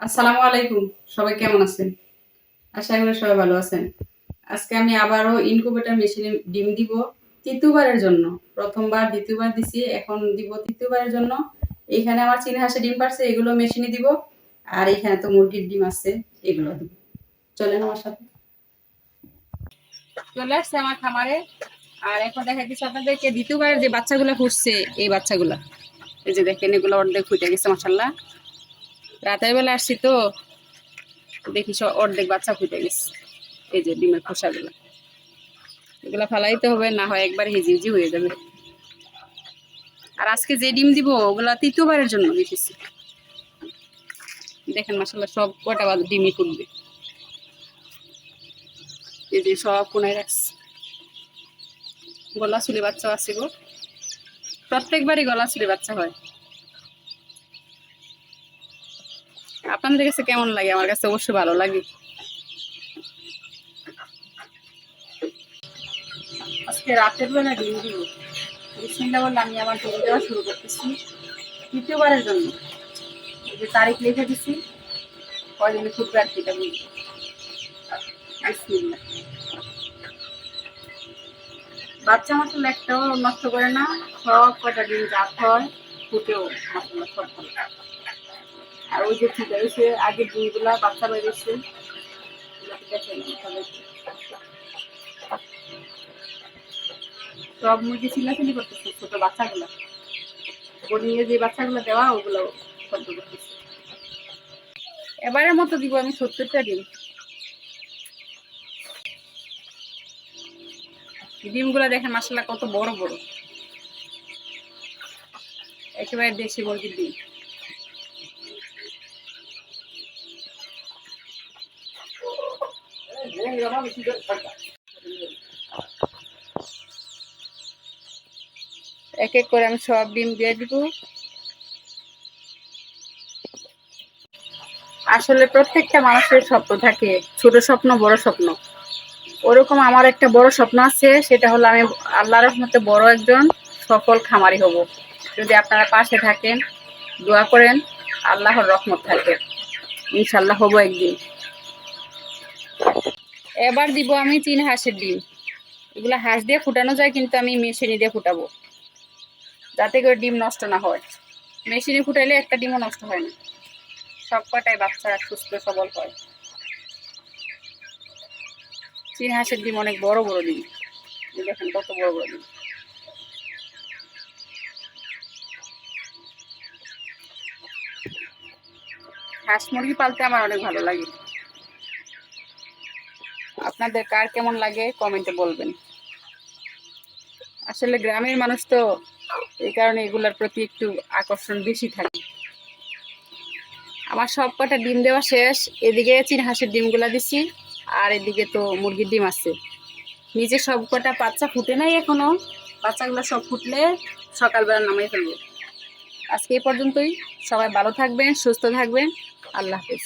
আসসালামু আলাইকুম, সবাই কেমন আছেন? আশা করি সবাই ভালো আছেন। আজকে আমি আবারও ইনকুবেটর মেশিনে ডিম দিব তৃতীয়বারের জন্য। প্রথমবার, দ্বিতীয়বার দিছি, এখন দিব তৃতীয়বারের জন্য। এখানে আমার চীন হাঁসে ডিম পারছে, এগুলো মেশিনে দিব। আর এখানে তো মুরগির ডিম আছে, এগুলো দিব। চলেন আমার সাথে। চলে আসছে আমার খামারে। আর এখন দেখা গেছে আপনাদেরকে দ্বিতীয়বার যে বাচ্চাগুলো ফুটছে এই বাচ্চাগুলা। এই যে দেখেন, এগুলো অর্ধেক ফুটে গেছে মাসাল্লাহ রাতের বেলা আসছি তো, দেখি সব অর্ধেক বাচ্চা ফুটে গেছে। এই যে ডিমের খোসাগুলো। এগুলা ফালাইতে হবে, না হয় একবার হেজি হেজি হয়ে যাবে। আর আজকে যে ডিম দিব, ওগুলা তৃতীয়বারের জন্য দিতেছি। দেখেন মাসাল্লাহ সব কটা বাদ ডিমই ফুটবে। এই যে সব কোনায় রাখছি। গলা চুলি বাচ্চা আছে গো। প্রত্যেকবারই গলা চুলি বাচ্চা হয়। আপনাদের কাছে কেমন লাগে? আমার কাছে অবশ্যই ভালো লাগে। আজকে রাতের বেলা ডিম দিব। বিসমিল্লা আমি আমার ডিম দেওয়া শুরু করতেছি। তৃতীয়বারের জন্য। যে তারিখ লিখে দিছি ফুটবে আর কিটা বুঝব বিসমিল্লা বাচ্চা মশলা একটাও নষ্ট করে না। সব কটা ডিম জাত হয়, ফুটেও মশলা সব আর ওই যে ঠিক আছে আগে বাচ্চা বেরিয়েছে সব মুরগি করতেছে, ছোট বাচ্চাগুলা। যে বাচ্চাগুলো দেওয়া, ওগুলো করতেছে। এবারের মতো দিব আমি সত্তরটা ডিম। ডিমগুলো দেখেন মাসাল্লাহ কত বড় বড়। একেবারে দেশি মুরগির ডিম। এক এক করে আমি সব ডিম দিয়ে দিব। আসলে প্রত্যেকটা মানুষের স্বপ্ন থাকে, ছোট স্বপ্ন, বড় স্বপ্ন। ওরকম আমার একটা বড় স্বপ্ন আছে, সেটা হলো আমি আল্লাহর রহমতে বড় একজন সফল খামারি হব। যদি আপনারা পাশে থাকেন, দোয়া করেন, আল্লাহর রহমত থাকে। ইনশাল্লাহ হব একদিন। এবার দিব আমি তিন হাঁসের ডিম। এগুলো হাঁস দিয়ে ফুটানো যায়, কিন্তু আমি মেশিনে দিয়ে ফুটাবো। যাতে করে ডিম নষ্ট না হয়। মেশিনে ফুটাইলে একটা ডিমও নষ্ট হয় না। সব কটাই বাচ্চারা সুস্থ সবল হয়। চীন হাঁসের ডিম অনেক বড় বড় ডিম। দেখেন কত বড় বড় ডিম। হাঁস মুরগি পালতে আমার অনেক ভালো লাগে। আপনাদের কার কেমন লাগে কমেন্টে বলবেন। আসলে গ্রামের মানুষ তো এই কারণে এগুলোর প্রতি একটু আকর্ষণ বেশি থাকে। আমার সব কটা ডিম দেওয়া শেষ, এদিকে চীন হাঁসের ডিমগুলা দিছি, আর এদিকে তো মুরগির ডিম আছে। নিচে সব কটা বাচ্চা ফুটে নাই এখনও, বাচ্চাগুলো সব ফুটলে সকালবেলা নামাই ফেলব। আজকে এই পর্যন্তই, সবাই ভালো থাকবেন, সুস্থ থাকবেন, আল্লাহ হাফিজ।